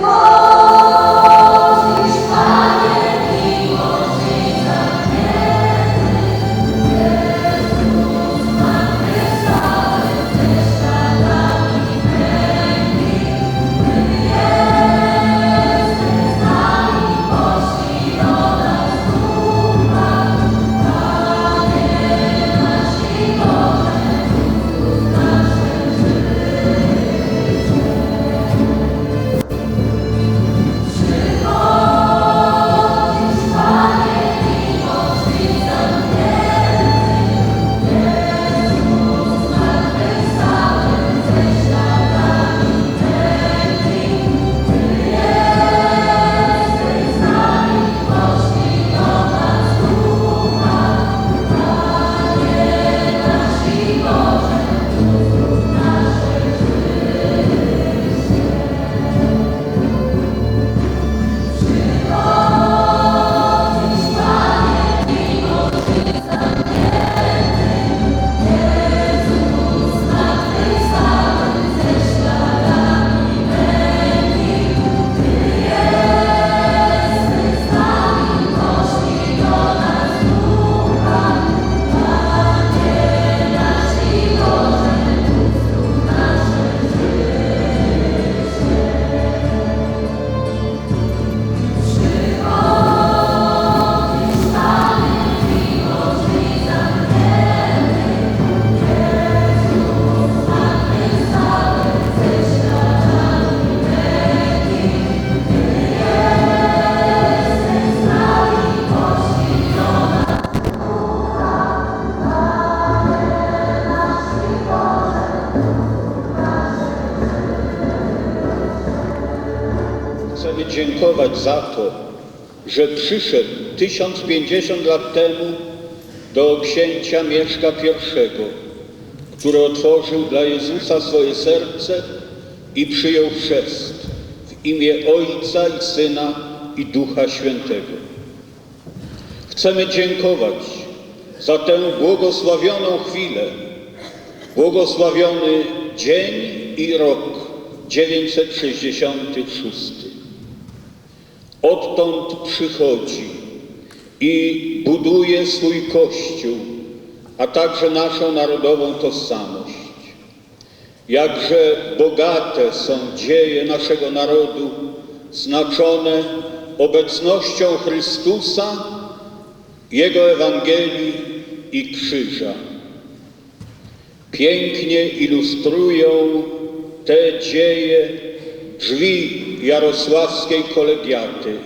고 dziękować za to, że przyszedł 1050 lat temu do księcia Mieszka I, który otworzył dla Jezusa swoje serce i przyjął chrzest w imię Ojca i Syna i Ducha Świętego. Chcemy dziękować za tę błogosławioną chwilę, błogosławiony dzień i rok 966. Odtąd przychodzi i buduje swój Kościół, a także naszą narodową tożsamość. Jakże bogate są dzieje naszego narodu, znaczone obecnością Chrystusa, Jego Ewangelii i krzyża. Pięknie ilustrują te dzieje drzwi jarosławskiej kolegiaty,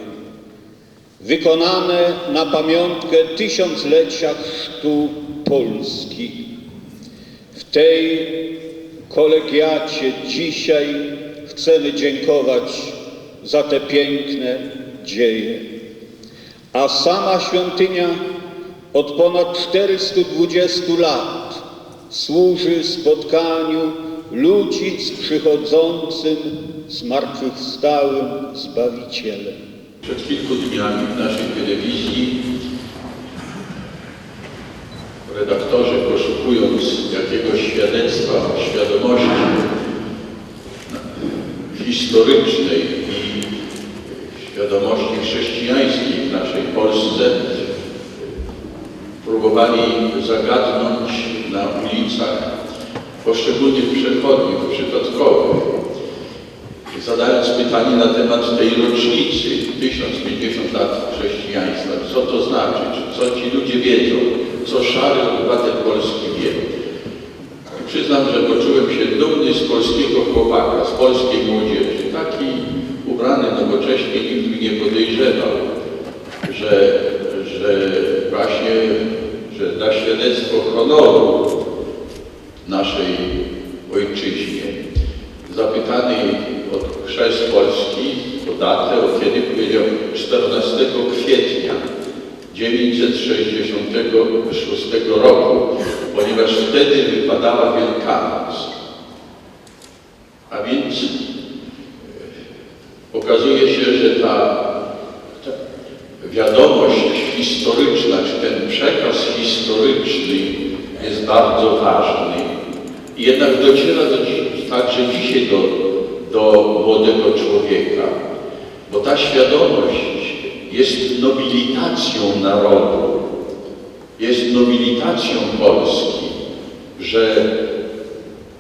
wykonane na pamiątkę tysiąclecia chrztu Polski. W tej kolegiacie dzisiaj chcemy dziękować za te piękne dzieje. A sama świątynia od ponad 420 lat służy spotkaniu ludzi z przychodzącym, zmartwychwstałym Zbawicielem. Przed kilku dniami w naszej telewizji redaktorzy poszukując jakiegoś świadectwa świadomości historycznej i świadomości chrześcijańskiej w naszej Polsce próbowali zagadnąć na ulicach poszczególnych przechodniów przypadkowych zadając pytanie na temat tej rocznicy 1050 lat chrześcijaństwa. Co to znaczy? Czy co ci ludzie wiedzą? Co szary obywatel Polski wie? I przyznam, że poczułem się dumny z polskiego chłopaka, z polskiej młodzieży. Taki ubrany nowocześnie nikt mi nie podejrzewał, że, że właśnie, że da świadectwo honoru naszej ojczyźnie. Zapytany o chrzest Polski, o datę, o kiedy powiedział 14 kwietnia 966 roku, ponieważ wtedy wypadała Wielkanoc. A więc e, okazuje się, że ta, ta wiadomość historyczna, czy ten przekaz historyczny jest bardzo ważny. I jednak dociera do, także dzisiaj do, do młodego człowieka, bo ta świadomość jest nobilitacją narodu, jest nobilitacją Polski, że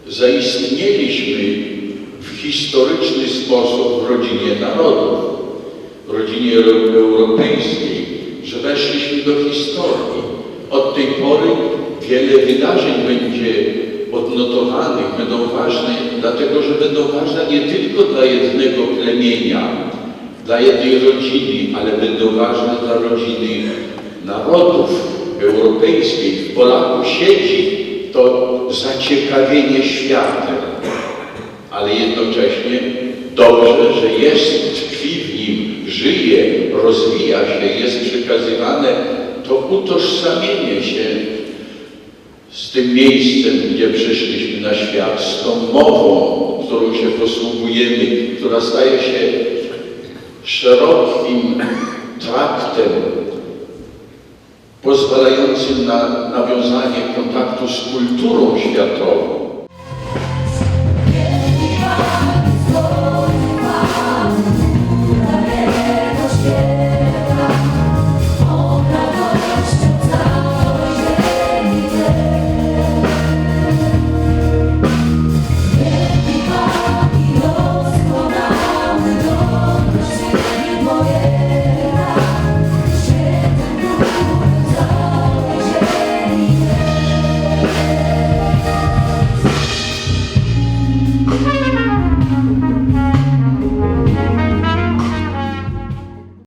zaistnieliśmy w historyczny sposób w rodzinie narodów, w rodzinie euro- europejskiej, że weszliśmy do historii. Od tej pory wiele wydarzeń będzie odnotowanych, będą ważne, dlatego że będą ważne nie tylko dla jednego plemienia, dla jednej rodziny, ale będą ważne dla rodziny narodów europejskich. W Polaku siedzi to zaciekawienie światem, ale jednocześnie dobrze, że jest, tkwi w nim, żyje, rozwija się, jest przekazywane to utożsamienie się z tym miejscem, gdzie przyszliśmy na świat, z tą mową, którą się posługujemy, która staje się szerokim traktem pozwalającym na nawiązanie kontaktu z kulturą światową.